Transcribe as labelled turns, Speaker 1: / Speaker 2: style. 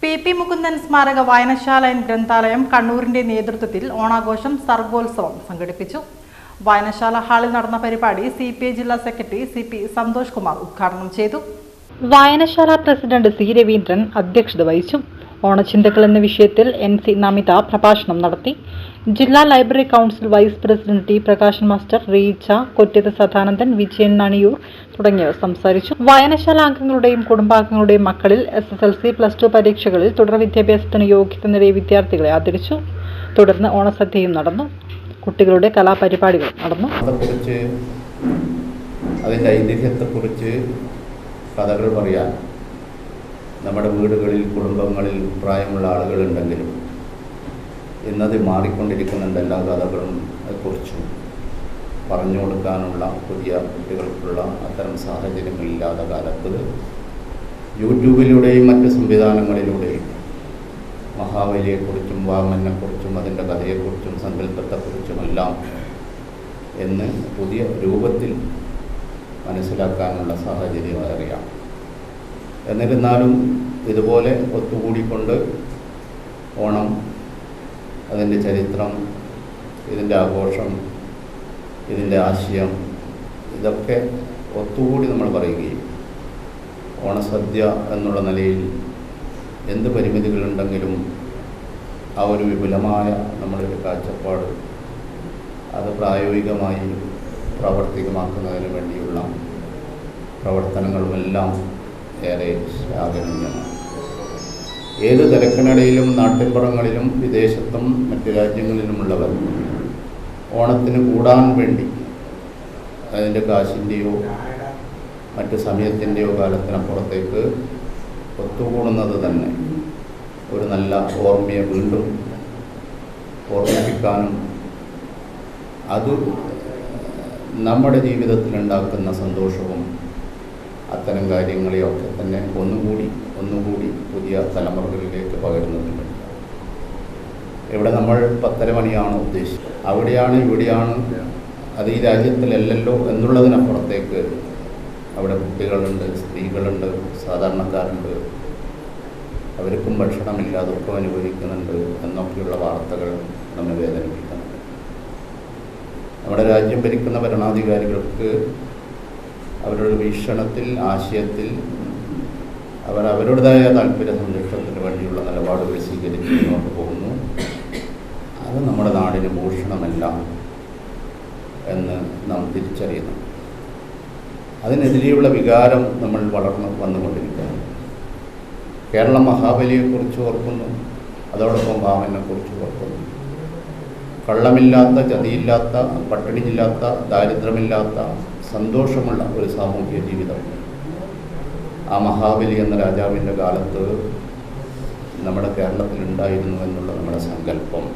Speaker 1: P P Mukundan സ്മാരക വായനശാല ഗ്രന്ഥാലയം കണ്ണൂരിന്റെ നേതൃത്വത്തിൽ ഓണാഘോഷം സർഗോത്സവം സംഘടിപ്പിച്ചു. വായനശാല ഹാളിൽ നടന്ന പരിപാടി സി പി ഐ ജില്ലാ secretary C P Santhosh Kumar ഉദ്ഘാടനം ചെയ്തു. വായനശാല പ്രസിഡന്റ് സി രവീന്ദ്രൻ അധ്യക്ഷത വഹിച്ചു. ഓണച്ചിന്തകൾ എന്ന വിഷയത്തിൽ എൻ സി നമിത പ്രഭാഷണം നടത്തി. ജില്ലാ library council vice president T Prakashan master Reecha Kottath Sadanandan Vijayan Naniyur തുടങ്ങിയവർ സംസാരിച്ചു. വായനശാല അംഗങ്ങളുടെയും കുടുംബാംഗങ്ങളുടെയും മക്കളിൽ S S L C plus two പരീക്ഷകളിൽ തുടർ വിദ്യാഭ്യാസത്തിന് യോഗ്യത നേടിയ വിദ്യാർത്ഥികളെ ആദരിച്ചു. തുടർന്ന് ഓണസദ്യയും നടന്നു. കുട്ടികളുടെ കലാപരിപാടികൾ നടന്നു.
Speaker 2: അതിന്റെ ഐതിഹ്യത്തെക്കുറിച്ച് കഥകൾ പറയാൻ നമ്മുടെ വീടുകളിൽ കുടുംബങ്ങളിൽ പ്രായമുള്ള ആളുകളുണ്ടെങ്കിലും ഇന്നത് മാറിക്കൊണ്ടിരിക്കുന്നുണ്ട് എല്ലാ കഥകളും കുറിച്ചും പറഞ്ഞു കൊടുക്കാനുള്ള പുതിയ കുട്ടികൾക്കുള്ള അത്തരം സാഹചര്യങ്ങളില്ലാത്ത കാലത്ത് യൂട്യൂബിലൂടെയും മറ്റ് സംവിധാനങ്ങളിലൂടെയും മഹാബലിയെക്കുറിച്ചും വാമനെക്കുറിച്ചും അതിന്റെ കഥയെക്കുറിച്ചും സങ്കല്പത്തെക്കുറിച്ചുമെല്ലാം എന്ന് പുതിയ രൂപത്തിൽ മനസ്സിലാക്കാനുള്ള സാഹചര്യം അറിയാം എന്നിരുന്നാലും ഇതുപോലെ ഒത്തുകൂടിക്കൊണ്ട് ഓണം അതിന്റെ ചരിത്രം ഇതിന്റെ ആഘോഷം ഇതിന്റെ ആശയം ഇതൊക്കെ ഒത്തുകൂടി നമ്മൾ പറയുകയും ഓണസദ്യ എന്നുള്ള നിലയിൽ എന്ത് പരിമിതികളുണ്ടെങ്കിലും ആ ഒരു വിപുലമായ നമ്മുടെ ഒരു കാഴ്ചപ്പാട് അത് പ്രായോഗികമായി പ്രാവർത്തികമാക്കുന്നതിന് വേണ്ടിയുള്ള പ്രവർത്തനങ്ങളുമെല്ലാം ഏറെ ശ്ലാഘനീയമാണ് ഏത് തിരക്കിനിടയിലും നാട്ടിൻപുറങ്ങളിലും വിദേശത്തും മറ്റു രാജ്യങ്ങളിലുമുള്ളവർ ഓണത്തിന് കൂടാൻ വേണ്ടി അതിന്റെ കാശിന്റെയോ മറ്റ് സമയത്തിന്റെയോ കാലത്തിനപ്പുറത്തേക്ക് ഒത്തുകൂടുന്നത് തന്നെ ഒരു നല്ല ഓർമ്മയെ വീണ്ടും ഓർമ്മിപ്പിക്കാനും അത് നമ്മുടെ ജീവിതത്തിലുണ്ടാക്കുന്ന സന്തോഷവും അത്തരം കാര്യങ്ങളെയൊക്കെ തന്നെ ഒന്നുകൂടി ഒന്നുകൂടി പുതിയ തലമുറകളിലേക്ക് പകരുന്നുണ്ട് ഇവിടെ നമ്മൾ പത്തര മണിയാണ് ഉദ്ദേശിച്ചത്. അവിടെയാണ് ഇവിടെയാണ് അത് ഈ രാജ്യത്തിലല്ലല്ലോ എന്നുള്ളതിനപ്പുറത്തേക്ക് അവിടെ കുട്ടികളുണ്ട് സ്ത്രീകളുണ്ട് സാധാരണക്കാരുണ്ട്. അവർക്കും ഭക്ഷണമില്ല ദുഃഖം അനുഭവിക്കുന്നുണ്ട് എന്നൊക്കെയുള്ള വാർത്തകൾ നമ്മെ വേദനിപ്പിക്കുന്നുണ്ട്. നമ്മുടെ രാജ്യം ഭരിക്കുന്ന ഭരണാധികാരികൾക്ക് അവരുടെ വീക്ഷണത്തിൽ ആശയത്തിൽ അവർ അവരുടേതായ താല്പര്യ സംരക്ഷണത്തിന് വേണ്ടിയുള്ള നിലപാടുകൾ സ്വീകരിച്ച് മുന്നോട്ട് പോകുന്നു. അത് നമ്മുടെ നാടിന് ഭൂഷണമല്ല എന്ന് നാം തിരിച്ചറിയുന്നു. അതിനെതിരെയുള്ള വികാരം നമ്മൾ വളർന്നു വന്നുകൊണ്ടിരിക്കുകയാണ്. കേരള മഹാബലിയെക്കുറിച്ച് ഓർക്കുന്നു അതോടൊപ്പം ഭാവനെക്കുറിച്ച് ഓർക്കുന്നു. കള്ളമില്ലാത്ത ചതിയില്ലാത്ത പട്ടിണിയില്ലാത്ത ദാരിദ്ര്യമില്ലാത്ത സന്തോഷമുള്ള ഒരു സാമൂഹ്യ ജീവിതം. ആ മഹാബലി എന്ന രാജാവിന്റെ കാലത്ത് നമ്മുടെ കേരളത്തിലുണ്ടായിരുന്നു എന്നുള്ള നമ്മുടെ സങ്കല്പം.